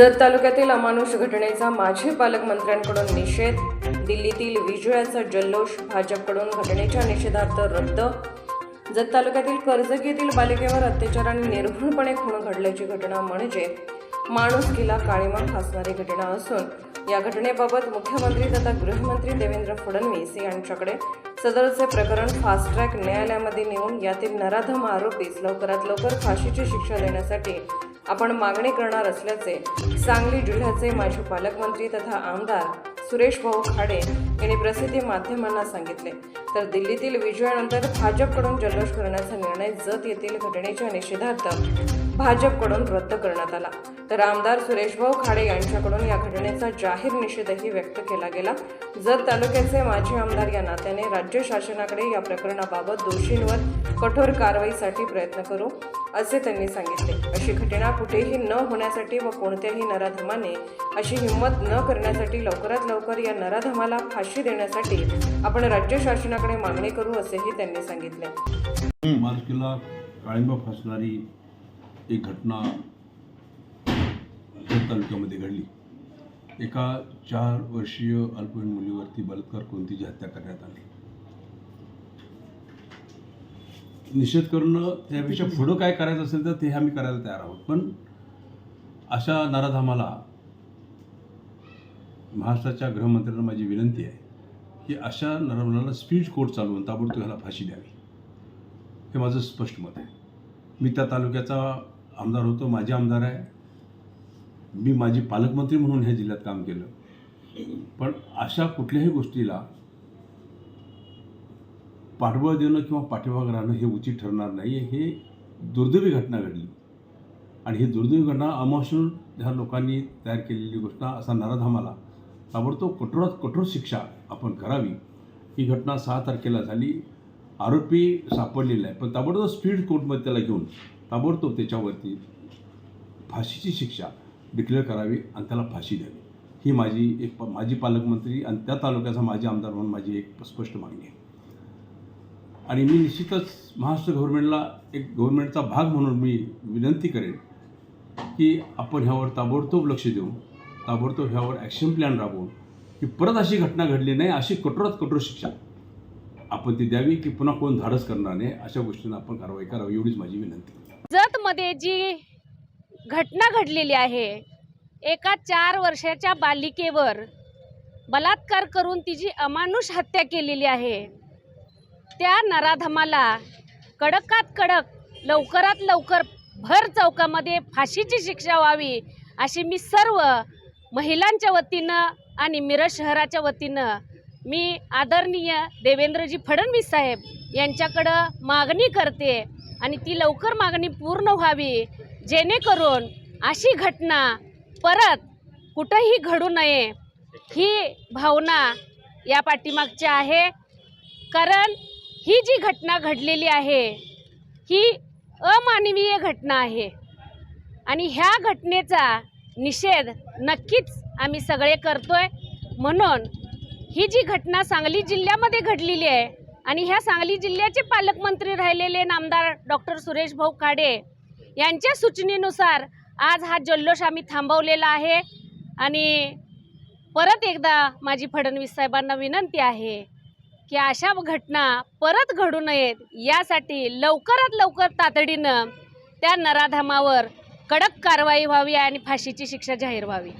जत तालुक्यातील अमानुष घटनेचा माजी पालकमंत्र्यांकडून निषेध दिल्लीतील विजयाचा जल्लोष भाजपकडून घटनेच्या निषेधार्थ रद्द. जत तालुक्यातील कर्जत येथील बालिकेवर अत्याचार आणि निर्घृणपणे खून घडल्याची घटना म्हणजे माणुसकीला काळीमा फासणारी घटना असून या घटनेबाबत मुख्यमंत्री तथा गृहमंत्री देवेंद्र फडणवीस यांच्याकडे सदरचे प्रकरण फास्ट ट्रॅक न्यायालयामध्ये नेऊन यातील नराधम आरोपीस लवकरात लवकर फाशीची शिक्षा देण्यासाठी आपण मागणी करणार असल्याचे सांगली जिल्ह्याचे माजी पालकमंत्री तथा आमदार सुरेश भाऊ खाडे यांनी प्रसिद्धी माध्यमांना सांगितले. तर दिल्लीतील विजयानंतर भाजपकडून जल्लोष करण्याचा निर्णय जत येथील घटनेच्या निषेधार्थ भाजपकडून रद्द करण्यात आला. तर आमदार सुरेशभाऊ खाडे यांच्याकडून या घटनेचा जाहीर निषेधही व्यक्त केला गेला. जत तालुक्याचे माजी आमदार या नात्याने राज्य शासनाकडे या प्रकरणाबाबत दोषींवर कठोर कारवाईसाठी प्रयत्न करू. असे त्यांनी सांगितले. अशी घटना कुठेही न होण्यासाठी व कोणत्याही नराधमाने अशी हिंमत न करण्यासाठी लवकरात लवकर या नराधमाला फाशी देण्यासाठी आपण राज्य शासनाकडे मागणी करू असेही त्यांनी सांगितले. मार्चला काळिंबा फासणारी एक घटना तालुक्यामध्ये घडली. एका चार वर्षीय अल्पवयीन मुलीवरती बलात्कार कोणतीची हत्या करण्यात आली. निषेध करणं त्यापेक्षा पुढं काय करायचं असेल तर ते आम्ही करायला तयार आहोत. पण अशा नराधामाला महाराष्ट्राच्या गृहमंत्र्यांना माझी विनंती आहे की अशा नराधामाला स्पीड कोर्ट चालवून ताबडतोब ह्याला फाशी द्यावी. हे माझं स्पष्ट मत आहे. मी त्या तालुक्याचा आमदार होतो माझे आमदार आहे. मी माझी पालकमंत्री म्हणून ह्या जिल्ह्यात काम केलं. पण अशा कुठल्याही गोष्टीला पाठबळ देणं किंवा पाठीमाग राहणं हे उचित ठरणार नाही हे दुर्दैवी घटना घडली. आणि ही दुर्दैवी घटना अमोशनल ह्या लोकांनी तयार केलेली घटना असा नराधामाला ताबडतोब कठोरात कठोर शिक्षा आपण करावी. ही घटना सहा तारखेला झाली. आरोपी सापडलेला आहे. पण ताबडतोब स्पीड कोर्टमध्ये त्याला घेऊन ताबडतोब त्याच्यावरती फाशीची शिक्षा डिक्लेअर करावी आणि त्याला फाशी द्यावी. ही माझी एक माजी पालकमंत्री आणि त्या तालुक्याचा माजी आमदार म्हणून माझी एक स्पष्ट मागणी आहे. आणि मी निश्चितच महाराष्ट्र गव्हर्नमेंटला एक गव्हर्नमेंटचा भाग म्हणून मी विनंती करेन की आपण ह्यावर ताबडतोब लक्ष देऊन ताबडतोब ह्यावर ॲक्शन प्लॅन राबवून की परत अशी घटना घडली नाही अशी कठोरात कठोर शिक्षा आपण ती द्यावी की पुन्हा कोण धाडस करणार नाही अशा गोष्टींना आपण कारवाई करावी एवढीच माझी विनंती. जतमध्ये जी घटना घडलेली आहे एका चार वर्षाच्या बालिकेवर बलात्कार करून तिची अमानुष हत्या केलेली आहे. त्या नराधमाला कडकात कडक लवकरात लवकर भर चौकामध्ये फाशीची शिक्षा व्हावी अशी मी सर्व महिलांच्या वतीनं आणि मिरज शहराच्या वतीनं मी आदरणीय देवेंद्रजी फडणवीस साहेब यांच्याकडं मागणी करते आणि ती लवकर मागणी पूर्ण व्हावी जेणेकरून अशी घटना परत कुठंही घडू नये ही भावना या पाठीमागची आहे. कारण ही जी घटना घडलेली आहे ही अमानवीय घटना आहे. आणि ह्या घटनेचा निषेध नक्कीच आम्ही सगळे करतोय. म्हणून ही जी घटना सांगली जिल्ह्यामध्ये घडलेली आहे आणि ह्या सांगली जिल्ह्याचे पालकमंत्री राहिलेले नामदार डॉक्टर सुरेश भाऊ खाडे यांच्या सूचनेनुसार आज हा जल्लोष आम्ही थांबवलेला आहे. आणि परत एकदा माझी फडणवीस साहेबांना विनंती आहे की अशा घटना परत घडू नयेत यासाठी लवकरात लवकर तातडीनं त्या नराधामावर कडक कारवाई व्हावी आणि फाशीची शिक्षा जाहीर व्हावी.